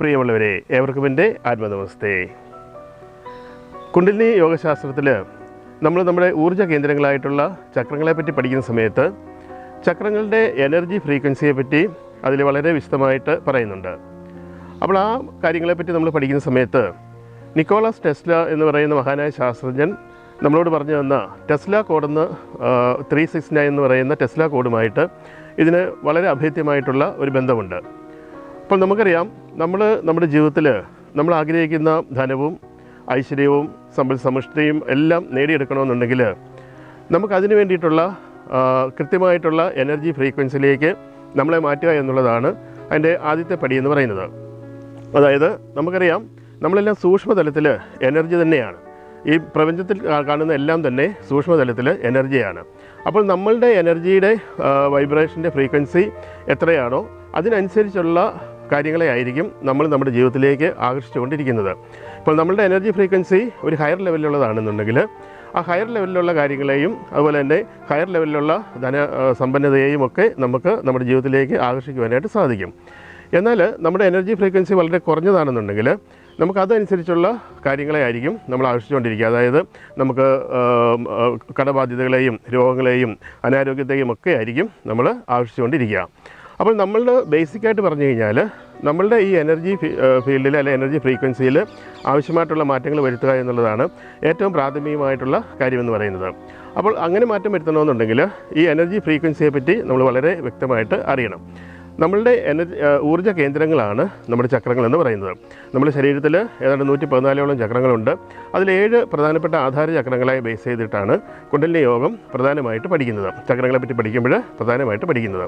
പ്രിയമുള്ളവരെ ഏവർക്കും എന്റെ ആത്മനമസ്തേ. കുണ്ടലിനി യോഗശാസ്ത്രത്തിൽ നമ്മൾ നമ്മുടെ ഊർജ കേന്ദ്രങ്ങളായിട്ടുള്ള ചക്രങ്ങളെ പറ്റി പഠിക്കുന്ന സമയത്ത് ചക്രങ്ങളുടെ എനർജി ഫ്രീക്വൻസിയെ പറ്റി അതിൽ വളരെ വിശദമായിട്ട് പറയുന്നുണ്ട്. അപ്പോൾ ആ കാര്യങ്ങളെപ്പറ്റി നമ്മൾ പഠിക്കുന്ന സമയത്ത് നിക്കോളാസ് ടെസ്ല എന്ന് പറയുന്ന മഹാനായ ശാസ്ത്രജ്ഞൻ നമ്മളോട് പറഞ്ഞു തന്ന ടെസ്ല കോഡെന്ന് ത്രീ സിക്സ് നയൻ എന്ന് പറയുന്ന ടെസ്ല കോഡുമായിട്ട് ഇതിന് വളരെ അഭേദ്യമായിട്ടുള്ള ഒരു ബന്ധമുണ്ട്. അപ്പോൾ നമുക്കറിയാം നമ്മൾ നമ്മുടെ ജീവിതത്തിൽ നമ്മൾ ആഗ്രഹിക്കുന്ന ധനവും ഐശ്വര്യവും സമ്പൽ സമൃഷ്ടിയും എല്ലാം നേടിയെടുക്കണമെന്നുണ്ടെങ്കിൽ നമുക്കതിന് വേണ്ടിയിട്ടുള്ള കൃത്യമായിട്ടുള്ള എനർജി ഫ്രീക്വൻസിയിലേക്ക് നമ്മളെ മാറ്റുക എന്നുള്ളതാണ് അതിന്റെ ആദ്യത്തെ പടി എന്ന് പറയുന്നത്. അതായത് നമുക്കറിയാം നമ്മളെല്ലാം സൂക്ഷ്മതലത്തിൽ എനർജി തന്നെയാണ്. ഈ പ്രപഞ്ചത്തിൽ കാണുന്ന എല്ലാം തന്നെ സൂക്ഷ്മതലത്തിൽ എനർജിയാണ്. അപ്പോൾ നമ്മളുടെ എനർജിയുടെ വൈബ്രേഷന്റെ ഫ്രീക്വൻസി എത്രയാണോ അതിനനുസരിച്ചുള്ള കാര്യങ്ങളെ ആയിരിക്കും നമ്മൾ നമ്മുടെ ജീവിതത്തിലേക്ക് ആകർഷിച്ചുകൊണ്ടിരിക്കുന്നത്. ഇപ്പോൾ നമ്മളുടെ എനർജി ഫ്രീക്വൻസി ഒരു ഹയർ ലെവലിലുള്ളതാണെന്നുണ്ടെങ്കിൽ ആ ഹയർ ലെവലിലുള്ള കാര്യങ്ങളെയും അതുപോലെ തന്നെ ഹയർ ലെവലിലുള്ള ധന സമ്പന്നതയെയും ഒക്കെ നമുക്ക് നമ്മുടെ ജീവിതത്തിലേക്ക് ആകർഷിക്കുവാനായിട്ട് സാധിക്കും. എന്നാൽ നമ്മുടെ എനർജി ഫ്രീക്വൻസി വളരെ കുറഞ്ഞതാണെന്നുണ്ടെങ്കിൽ നമുക്ക് അതനുസരിച്ചുള്ള കാര്യങ്ങളെ ആയിരിക്കും നമ്മൾ ആകർഷിച്ചുകൊണ്ടിരിക്കുക. അതായത് നമുക്ക് കടബാധ്യതകളെയും രോഗങ്ങളെയും അനാരോഗ്യത്തെയും ഒക്കെ ആയിരിക്കും നമ്മൾ ആകർഷിച്ചുകൊണ്ടിരിക്കുക. അപ്പോൾ നമ്മളുടെ ബേസിക്കായിട്ട് പറഞ്ഞു കഴിഞ്ഞാൽ നമ്മളുടെ ഈ എനർജി ഫീൽഡിൽ അല്ലെ എനർജി ഫ്രീക്വൻസിയിൽ ആവശ്യമായിട്ടുള്ള മാറ്റങ്ങൾ വരുത്തുക എന്നുള്ളതാണ് ഏറ്റവും പ്രാഥമികമായിട്ടുള്ള കാര്യമെന്ന് പറയുന്നത്. അപ്പോൾ അങ്ങനെ മാറ്റം വരുത്തണമെന്നുണ്ടെങ്കിൽ ഈ എനർജി ഫ്രീക്വൻസിയെ പറ്റി നമ്മൾ വളരെ വ്യക്തമായിട്ട് അറിയണം. നമ്മളുടെ എനർജി ഊർജ കേന്ദ്രങ്ങളാണ് നമ്മുടെ ചക്രങ്ങൾ എന്ന് പറയുന്നത്. നമ്മുടെ ശരീരത്തിൽ ഏതാണ്ട് നൂറ്റി പതിനാലോളം ചക്രങ്ങളുണ്ട്. അതിൽ ഏഴ് പ്രധാനപ്പെട്ട ആധാര ചക്രങ്ങളെ ബേസ് ചെയ്തിട്ടാണ് കുണ്ടലിനി യോഗം പ്രധാനമായിട്ട് പഠിക്കുന്നത്. ചക്രങ്ങളെ പറ്റി പഠിക്കുമ്പോൾ പ്രധാനമായിട്ട് പഠിക്കുന്നത്.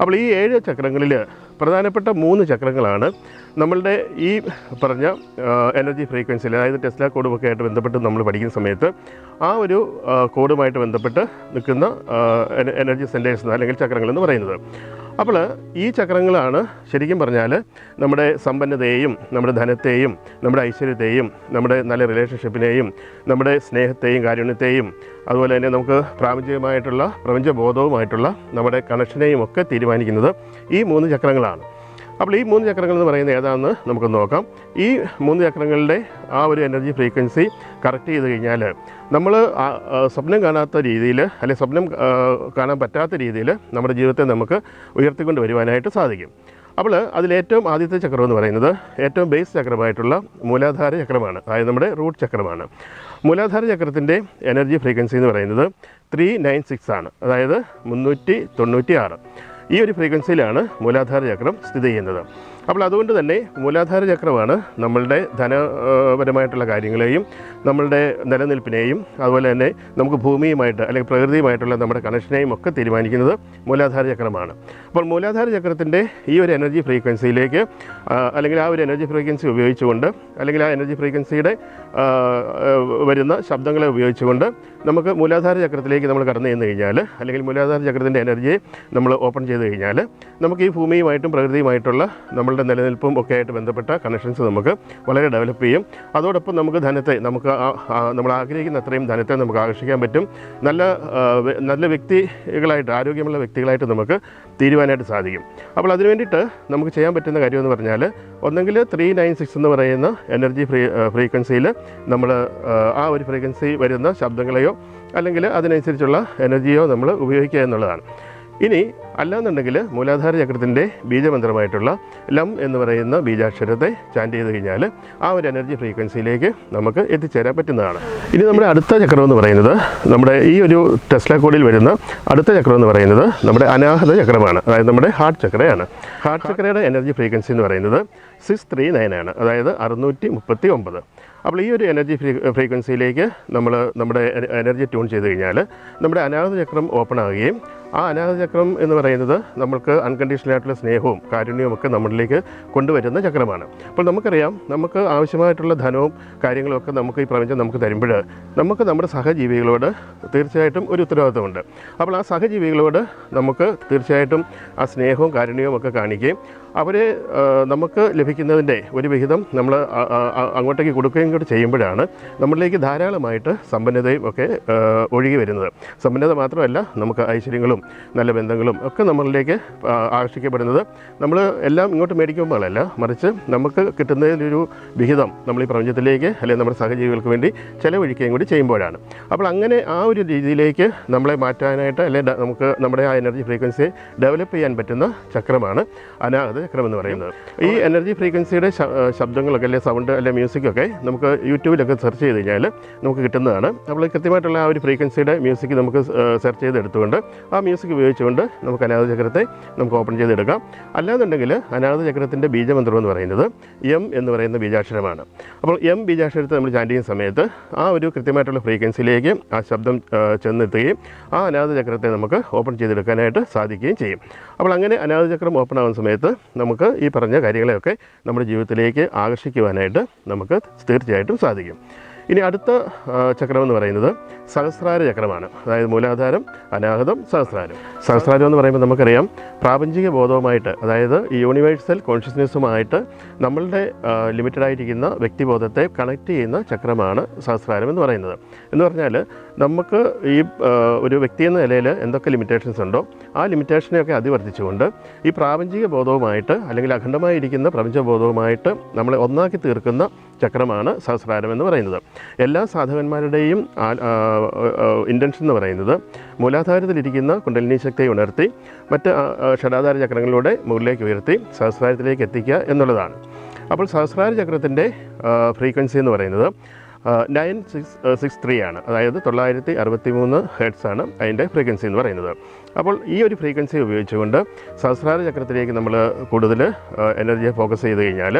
അപ്പോൾ ഈ ഏഴ് ചക്രങ്ങളിൽ പ്രധാനപ്പെട്ട മൂന്ന് ചക്രങ്ങളാണ് നമ്മളുടെ ഈ പറഞ്ഞ എനർജി ഫ്രീക്വൻസി അതായത് ടെസ്ല കോഡുമൊക്കെ ആയിട്ട് ബന്ധപ്പെട്ട് നമ്മൾ പഠിക്കുന്ന സമയത്ത് ആ ഒരു കോഡുമായിട്ട് ബന്ധപ്പെട്ട് നിൽക്കുന്ന എനർജി സെന്റേഴ്സ് അല്ലെങ്കിൽ ചക്രങ്ങൾ എന്ന് പറയുന്നത്. അപ്പോൾ ഈ ചക്രങ്ങളാണ് ശരിക്കും പറഞ്ഞാൽ നമ്മുടെ സമ്പന്നതയെയും നമ്മുടെ ധനത്തെയും നമ്മുടെ ഐശ്വര്യത്തെയും നമ്മുടെ നല്ല റിലേഷൻഷിപ്പിനെയും നമ്മുടെ സ്നേഹത്തെയും കാരുണ്യത്തെയും അതുപോലെ തന്നെ നമുക്ക് പ്രാപഞ്ചികമായിട്ടുള്ള പ്രപഞ്ചബോധവുമായിട്ടുള്ള നമ്മുടെ കണക്ഷനെയും ഒക്കെ തീരുമാനിക്കുന്നത് ഈ മൂന്ന് ചക്രങ്ങളാണ്. അപ്പോൾ ഈ മൂന്ന് ചക്രങ്ങൾ എന്ന് പറയുന്നത് ഏതാണെന്ന് നമുക്ക് നോക്കാം. ഈ മൂന്ന് ചക്രങ്ങളുടെ ആ ഒരു എനർജി ഫ്രീക്വൻസി കറക്റ്റ് ചെയ്ത് കഴിഞ്ഞാൽ നമ്മൾ സ്വപ്നം കാണാത്ത രീതിയിൽ അല്ലെങ്കിൽ സ്വപ്നം കാണാൻ പറ്റാത്ത രീതിയിൽ നമ്മുടെ ജീവിതത്തെ നമുക്ക് ഉയർത്തിക്കൊണ്ട് വരുവാനായിട്ട് സാധിക്കും. അപ്പോൾ അതിലേറ്റവും ആദ്യത്തെ ചക്രം എന്ന് പറയുന്നത് ഏറ്റവും ബേസ് ചക്രമായിട്ടുള്ള മൂലാധാര ചക്രമാണ്. അതായത് നമ്മുടെ റൂട്ട് ചക്രമാണ്. മൂലാധാര ചക്രത്തിന്റെ എനർജി ഫ്രീക്വൻസി എന്ന് പറയുന്നത് ത്രീ നയൻ സിക്സ് ആണ്. അതായത് മുന്നൂറ്റി തൊണ്ണൂറ്റി ആറ് ഈ ഒരു ഫ്രീക്വൻസിയിലാണ് മൂലാധാര ചക്രം സ്ഥിതി ചെയ്യുന്നത്. അപ്പോൾ അതുകൊണ്ട് തന്നെ മൂലാധാര ചക്രമാണ് നമ്മളുടെ ധനപരമായിട്ടുള്ള കാര്യങ്ങളെയും നമ്മളുടെ നിലനിൽപ്പിനെയും അതുപോലെ തന്നെ നമുക്ക് ഭൂമിയുമായിട്ട് അല്ലെങ്കിൽ പ്രകൃതിയുമായിട്ടുള്ള നമ്മുടെ കണക്ഷനെയും ഒക്കെ തീരുമാനിക്കുന്നത് മൂലാധാര ചക്രമാണ്. അപ്പോൾ മൂലാധാര ചക്രത്തിന്റെ ഈ ഒരു എനർജി ഫ്രീക്വൻസിയിലേക്ക് അല്ലെങ്കിൽ ആ ഒരു എനർജി ഫ്രീക്വൻസി ഉപയോഗിച്ചുകൊണ്ട് അല്ലെങ്കിൽ ആ എനർജി ഫ്രീക്വൻസിയുടെ വരുന്ന ശബ്ദങ്ങളെ ഉപയോഗിച്ചുകൊണ്ട് നമുക്ക് മൂലാധാര ചക്രത്തിലേക്ക് നമ്മൾ കടന്നു ചെന്ന് കഴിഞ്ഞാൽ അല്ലെങ്കിൽ മൂലാധാര ചക്രത്തിന്റെ എനർജിയെ നമ്മൾ ഓപ്പൺ ചെയ്ത് കഴിഞ്ഞാൽ നമുക്ക് ഈ ഭൂമിയുമായിട്ടും പ്രകൃതിയുമായിട്ടുള്ള നമ്മളുടെ നിലനിൽപ്പും ഒക്കെ ആയിട്ട് ബന്ധപ്പെട്ട കണക്ഷൻസ് നമുക്ക് വളരെ ഡെവലപ്പ് ചെയ്യും. അതോടൊപ്പം നമുക്ക് ധനത്തെ നമുക്ക് നമ്മൾ ആഗ്രഹിക്കുന്ന അത്രയും ധനത്തെ നമുക്ക് ആകർഷിക്കാൻ പറ്റും. നല്ല നല്ല വ്യക്തികളായിട്ട് ആരോഗ്യമുള്ള വ്യക്തികളായിട്ട് നമുക്ക് തീരുവാനായിട്ട് സാധിക്കും. അപ്പോൾ അതിന് വേണ്ടിയിട്ട് നമുക്ക് ചെയ്യാൻ പറ്റുന്ന കാര്യം എന്ന് പറഞ്ഞാൽ ഒന്നെങ്കിൽ ത്രീ നയൻ സിക്സ് എന്ന് പറയുന്ന എനർജി ഫ്രീ ഫ്രീക്വൻസിയിൽ നമ്മൾ ആ ഒരു ഫ്രീക്വൻസി വരുന്ന ശബ്ദങ്ങളെയോ അല്ലെങ്കിൽ അതിനനുസരിച്ചുള്ള എനർജിയോ നമ്മൾ ഉപയോഗിക്കുക എന്നുള്ളതാണ്. ഇനി അല്ലാന്നുണ്ടെങ്കിൽ മൂലാധാര ചക്രത്തിന്റെ ബീജമന്ത്രമായിട്ടുള്ള ലം എന്ന് പറയുന്ന ബീജാക്ഷരത്തെ ചാന്റ് ചെയ്ത് കഴിഞ്ഞാൽ ആ ഒരു എനർജി ഫ്രീക്വൻസിയിലേക്ക് നമുക്ക് എത്തിച്ചേരാൻ പറ്റുന്നതാണ്. ഇനി നമ്മുടെ അടുത്ത ചക്രം എന്ന് പറയുന്നത് നമ്മുടെ ഈ ഒരു ടെസ്ല കോഡിൽ വരുന്ന അടുത്ത ചക്രം എന്ന് പറയുന്നത് നമ്മുടെ അനാഹത ചക്രമാണ്. അതായത് നമ്മുടെ ഹാർട്ട് ചക്രയാണ്. ഹാർട്ട് ചക്രയുടെ എനർജി ഫ്രീക്വൻസി എന്ന് പറയുന്നത് സിക്സ് ത്രീ നയൻ ആണ്. അതായത് അറുന്നൂറ്റി മുപ്പത്തി ഒമ്പത്. അപ്പോൾ ഈ ഒരു എനർജി ഫ്രീ ഫ്രീക്വൻസിയിലേക്ക് നമ്മൾ നമ്മുടെ എനർജി ട്യൂൺ ചെയ്ത് കഴിഞ്ഞാൽ നമ്മുടെ അനാഹത ചക്രം ഓപ്പൺ ആവുകയും ആ അനാഥചക്രം എന്ന് പറയുന്നത് നമുക്ക് അൺകണ്ടീഷണൽ ആയിട്ടുള്ള സ്നേഹവും കാരുണ്യവും ഒക്കെ നമ്മളിലേക്ക് കൊണ്ടുവരുന്ന ചക്രമാണ്. അപ്പോൾ നമുക്കറിയാം നമുക്ക് ആവശ്യമായിട്ടുള്ള ധനവും കാര്യങ്ങളും ഒക്കെ നമുക്ക് ഈ പ്രപഞ്ചം നമുക്ക് തരുമ്പോൾ നമുക്ക് നമ്മുടെ സഹജീവികളോട് തീർച്ചയായിട്ടും ഒരു ഉത്തരവാദിത്വമുണ്ട്. അപ്പോൾ ആ സഹജീവികളോട് നമുക്ക് തീർച്ചയായിട്ടും ആ സ്നേഹവും കാരുണ്യവും ഒക്കെ കാണിക്കുകയും അവരെ നമുക്ക് ലഭിക്കുന്നതിന്റെ ഒരു വിഹിതം നമ്മൾ അങ്ങോട്ടേക്ക് കൊടുക്കുകയും കൂടി ചെയ്യുമ്പോഴാണ് നമ്മളിലേക്ക് ധാരാളമായിട്ട് സമ്പന്നതയും ഒക്കെ ഒഴുകി വരുന്നത്. സമ്പന്നത മാത്രമല്ല നമുക്ക് ഐശ്വര്യങ്ങളും നല്ല ബന്ധങ്ങളും ഒക്കെ നമ്മളിലേക്ക് ആകർഷിക്കപ്പെടുന്നത്. നമ്മൾ എല്ലാം ഇങ്ങോട്ട് മേടിക്കുമ്പോഴല്ല മറിച്ച് നമുക്ക് കിട്ടുന്നതിലൊരു വിഹിതം നമ്മൾ ഈ പ്രപഞ്ചത്തിലേക്ക് അല്ലെങ്കിൽ നമ്മുടെ സഹജീവികൾക്ക് വേണ്ടി ചിലവഴിക്കുകയും കൂടി ചെയ്യുമ്പോഴാണ്. അപ്പോൾ അങ്ങനെ ആ ഒരു രീതിയിലേക്ക് നമ്മളെ മാറ്റാനായിട്ട് അല്ലെങ്കിൽ നമുക്ക് നമ്മുടെ ആ എനർജി ഫ്രീക്വൻസിയെ ഡെവലപ്പ് ചെയ്യാൻ പറ്റുന്ന ചക്രമാണ് അനാഗത ചക്രം എന്ന് പറയുന്നത്. ഈ എനർജി ഫ്രീക്വൻസിയുടെ ശബ്ദങ്ങളൊക്കെ അല്ലെങ്കിൽ സൗണ്ട് അല്ലെങ്കിൽ മ്യൂസിക്കൊക്കെ നമുക്ക് യൂട്യൂബിലൊക്കെ സെർച്ച് ചെയ്ത് കഴിഞ്ഞാൽ നമുക്ക് കിട്ടുന്നതാണ്. നമ്മൾ കൃത്യമായിട്ടുള്ള ആ ഒരു ഫ്രീക്വൻസിയുടെ മ്യൂസിക് നമുക്ക് സെർച്ച് ചെയ്തെടുത്തുകൊണ്ട് ആ മ്യൂസിക് ഉപയോഗിച്ചുകൊണ്ട് നമുക്ക് അനാഥ ചക്രത്തെ നമുക്ക് ഓപ്പൺ ചെയ്തെടുക്കാം. അല്ലാന്നുണ്ടെങ്കിൽ അനാഥ ചക്രത്തിന്റെ ബീജമന്ത്രം എന്ന് പറയുന്നത് എം എന്ന് പറയുന്ന ബീജാക്ഷരമാണ്. അപ്പോൾ എം ബീജാക്ഷരത്തെ നമ്മൾ ചാൻഡ് ചെയ്യുന്ന സമയത്ത് ആ ഒരു കൃത്യമായിട്ടുള്ള ഫ്രീക്വൻസിയിലേക്ക് ആ ശബ്ദം ചെന്നെത്തുകയും ആ അനാഥ ചക്രത്തെ നമുക്ക് ഓപ്പൺ ചെയ്തെടുക്കാനായിട്ട് സാധിക്കുകയും ചെയ്യും. അപ്പോൾ അങ്ങനെ അനാഥ ചക്രം ഓപ്പൺ ആവുന്ന സമയത്ത് നമുക്ക് ഈ പറഞ്ഞ കാര്യങ്ങളെയൊക്കെ നമ്മുടെ ജീവിതത്തിലേക്ക് ആകർഷിക്കുവാനായിട്ട് നമുക്ക് തീർച്ചയായിട്ടും സാധിക്കും. ഇനി അടുത്ത ചക്രം എന്ന് പറയുന്നത് സഹസ്രാര ചക്രമാണ്. അതായത് മൂലാധാരം അനാഹതം സഹസ്രാരം. സഹസ്രാരം എന്ന് പറയുമ്പോൾ നമുക്കറിയാം പ്രാപഞ്ചിക ബോധവുമായിട്ട് അതായത് ഈ യൂണിവേഴ്സൽ കോൺഷ്യസ്നെസ്സുമായിട്ട് നമ്മളുടെ ലിമിറ്റഡ് ആയിരിക്കുന്ന വ്യക്തിബോധത്തെ കണക്ട് ചെയ്യുന്ന ചക്രമാണ് സഹസ്രാരം എന്ന് പറയുന്നത്. എന്ന് പറഞ്ഞാൽ നമുക്ക് ഈ ഒരു വ്യക്തി എന്ന നിലയിൽ എന്തൊക്കെ ലിമിറ്റേഷൻസ് ഉണ്ടോ ആ ലിമിറ്റേഷനെയൊക്കെ അതിവർത്തിച്ചുകൊണ്ട് ഈ പ്രാപഞ്ചിക ബോധവുമായിട്ട് അല്ലെങ്കിൽ അഖണ്ഡമായിരിക്കുന്ന പ്രപഞ്ചബോധവുമായിട്ട് നമ്മളെ ഒന്നാക്കി തീർക്കുന്ന ചക്രമാണ് സഹസ്രാരം എന്ന് പറയുന്നത്. എല്ലാ സാധകന്മാരുടെയും ഇന്റൻഷൻ എന്ന് പറയുന്നത് മൂലാധാരത്തിലിരിക്കുന്ന കുണ്ടലിനി ശക്തിയെ ഉണർത്തി മറ്റ് ഷഡാധാര ചക്രങ്ങളിലൂടെ മുകളിലേക്ക് ഉയർത്തി സഹസ്രാരത്തിലേക്ക് എത്തിക്കുക എന്നുള്ളതാണ്. അപ്പോൾ സഹസ്രാര ചക്രത്തിന്റെ ഫ്രീക്വൻസി എന്ന് പറയുന്നത് നയൻ സിക്സ് സിക്സ് ത്രീ ആണ്. അതായത് തൊള്ളായിരത്തി അറുപത്തി മൂന്ന് ഹെഡ്സ് ആണ് അതിന്റെ ഫ്രീക്വൻസി എന്ന് പറയുന്നത്. അപ്പോൾ ഈ ഒരു ഫ്രീക്വൻസി ഉപയോഗിച്ചുകൊണ്ട് സഹസ്രാര ചക്രത്തിലേക്ക് നമ്മൾ കൂടുതൽ എനർജി ഫോക്കസ് ചെയ്ത് കഴിഞ്ഞാൽ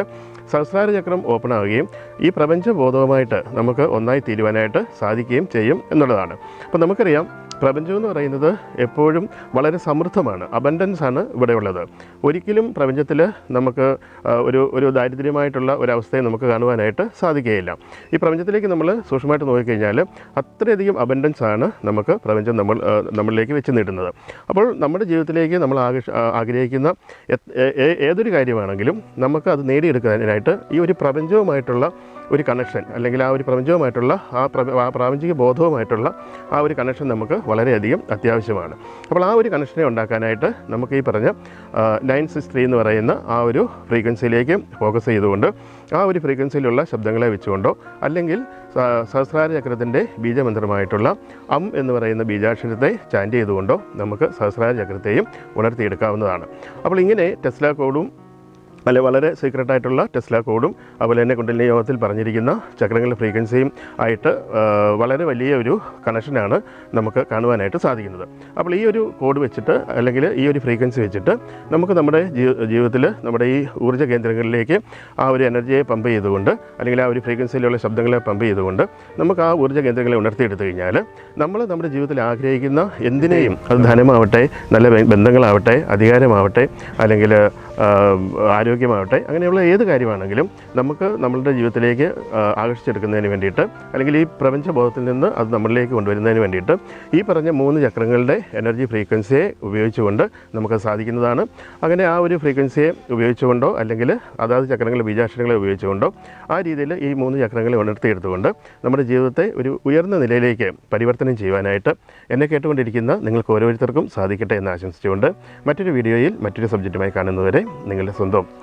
സഹസ്രാര ചക്രം ഓപ്പൺ ആവുകയും ഈ പ്രപഞ്ചബോധവുമായിട്ട് നമുക്ക് ഒന്നായി തീരുവാനായിട്ട് സാധിക്കുകയും ചെയ്യും എന്നുള്ളതാണ്. അപ്പോൾ നമുക്കറിയാം പ്രപഞ്ചം എന്ന് പറയുന്നത് എപ്പോഴും വളരെ സമൃദ്ധമാണ് അബൻഡൻസ് ആണ് ഇവിടെയുള്ളത്. ഒരിക്കലും പ്രപഞ്ചത്തിൽ നമുക്ക് ഒരു ഒരു ദാരിദ്ര്യമായിട്ടുള്ള ഒരവസ്ഥയെ നമുക്ക് കാണുവാനായിട്ട് സാധിക്കുകയില്ല. ഈ പ്രപഞ്ചത്തിലേക്ക് നമ്മൾ സൂക്ഷ്മമായിട്ട് നോക്കിക്കഴിഞ്ഞാൽ അത്രയധികം അബൻഡൻസ് ആണ് നമുക്ക് പ്രപഞ്ചം നമ്മൾ നമ്മളിലേക്ക് വെച്ച് നീട്ടുന്നത് അപ്പോൾ നമ്മുടെ ജീവിതത്തിലേക്ക് നമ്മൾ ആഗ്രഹിക്കുന്ന ഏതൊരു കാര്യമാണെങ്കിലും നമുക്ക് അത് നേടിയെടുക്കാനായിട്ട് ഈ ഒരു പ്രപഞ്ചവുമായിട്ടുള്ള ഒരു കണക്ഷൻ അല്ലെങ്കിൽ ആ ഒരു പ്രപഞ്ചവുമായിട്ടുള്ള ആ പ്ര- ആ പ്രാപഞ്ചിക ബോധവുമായിട്ടുള്ള ആ ഒരു കണക്ഷൻ നമുക്ക് വളരെയധികം അത്യാവശ്യമാണ്. അപ്പോൾ ആ ഒരു കണക്ഷനെ ഉണ്ടാക്കാനായിട്ട് നമുക്ക് ഈ പറഞ്ഞ നയൻ സിക്സ് ത്രീ എന്ന് പറയുന്ന ആ ഒരു ഫ്രീക്വൻസിയിലേക്ക് ഫോക്കസ് ചെയ്തുകൊണ്ട് ആ ഒരു ഫ്രീക്വൻസിയിലുള്ള ശബ്ദങ്ങളെ വെച്ചുകൊണ്ടോ അല്ലെങ്കിൽ സഹസ്രാര ചക്രത്തിന്റെ ബീജമന്ത്രമായിട്ടുള്ള അം എന്ന് പറയുന്ന ബീജാക്ഷരത്തെ ചാന്റ് ചെയ്തുകൊണ്ടോ നമുക്ക് സഹസ്രാര ചക്രത്തെയും ഉണർത്തിയെടുക്കാവുന്നതാണ്. അപ്പോൾ ഇങ്ങനെ ടെസ്ല കോഡും അല്ലെ വളരെ സീക്രട്ട് ആയിട്ടുള്ള ടെസ്ല കോഡും അതുപോലെ തന്നെ കുണ്ടലിനി യോഗത്തിൽ പറഞ്ഞിരിക്കുന്ന ചക്രങ്ങളുടെ ഫ്രീക്വൻസിയും ആയിട്ട് വളരെ വലിയ ഒരു കണക്ഷനാണ് നമുക്ക് കാണുവാനായിട്ട് സാധിക്കുന്നത്. അപ്പോൾ ഈ ഒരു കോഡ് വെച്ചിട്ട് അല്ലെങ്കിൽ ഈ ഒരു ഫ്രീക്വൻസി വെച്ചിട്ട് നമുക്ക് നമ്മുടെ ജീവിതത്തിൽ നമ്മുടെ ഈ ഊർജ കേന്ദ്രങ്ങളിലേക്ക് ആ ഒരു എനർജിയെ പമ്പ് ചെയ്തുകൊണ്ട് അല്ലെങ്കിൽ ആ ഒരു ഫ്രീക്വൻസിയിലുള്ള ശബ്ദങ്ങളെ പമ്പ് ചെയ്തുകൊണ്ട് നമുക്ക് ആ ഊർജ കേന്ദ്രങ്ങളെ ഉണർത്തിയെടുത്തു കഴിഞ്ഞാൽ നമ്മൾ നമ്മുടെ ജീവിതത്തിൽ ആഗ്രഹിക്കുന്ന എന്തിനേയും അത് ധനമാവട്ടെ നല്ല ബന്ധങ്ങളാവട്ടെ അധികാരമാവട്ടെ അല്ലെങ്കിൽ ആ, ആരോഗ്യമാവട്ടെ അങ്ങനെയുള്ള ഏത് കാര്യമാണെങ്കിലും നമുക്ക് നമ്മളുടെ ജീവിതത്തിലേക്ക് ആകർഷിച്ചെടുക്കുന്നതിന് വേണ്ടിയിട്ട് അല്ലെങ്കിൽ ഈ പ്രപഞ്ചബോധത്തിൽ നിന്ന് അത് നമ്മളിലേക്ക് കൊണ്ടുവരുന്നതിന് വേണ്ടിയിട്ട് ഈ പറഞ്ഞ മൂന്ന് ചക്രങ്ങളുടെ എനർജി ഫ്രീക്വൻസിയെ ഉപയോഗിച്ചുകൊണ്ട് നമുക്ക് സാധിക്കുന്നതാണ്. അങ്ങനെ ആ ഒരു ഫ്രീക്വൻസിയെ ഉപയോഗിച്ചുകൊണ്ടോ അല്ലെങ്കിൽ അതാത് ചക്രങ്ങളെ ബീജാക്ഷരങ്ങളെ ഉപയോഗിച്ചുകൊണ്ടോ ആ രീതിയിൽ ഈ മൂന്ന് ചക്രങ്ങളെ ഉണർത്തിയെടുത്തുകൊണ്ട് നമ്മുടെ ജീവിതത്തെ ഒരു ഉയർന്ന നിലയിലേക്ക് പരിവർത്തനം ചെയ്യുവാനായിട്ട് എന്നെ കേട്ടുകൊണ്ടിരിക്കുന്ന നിങ്ങൾക്ക് ഓരോരുത്തർക്കും സാധിക്കട്ടെ എന്ന് ആശംസിച്ചുകൊണ്ട് മറ്റൊരു വീഡിയോയിൽ മറ്റൊരു സബ്ജക്റ്റുമായി കാണുന്നവരെ നിങ്ങളുടെ സ്വന്തം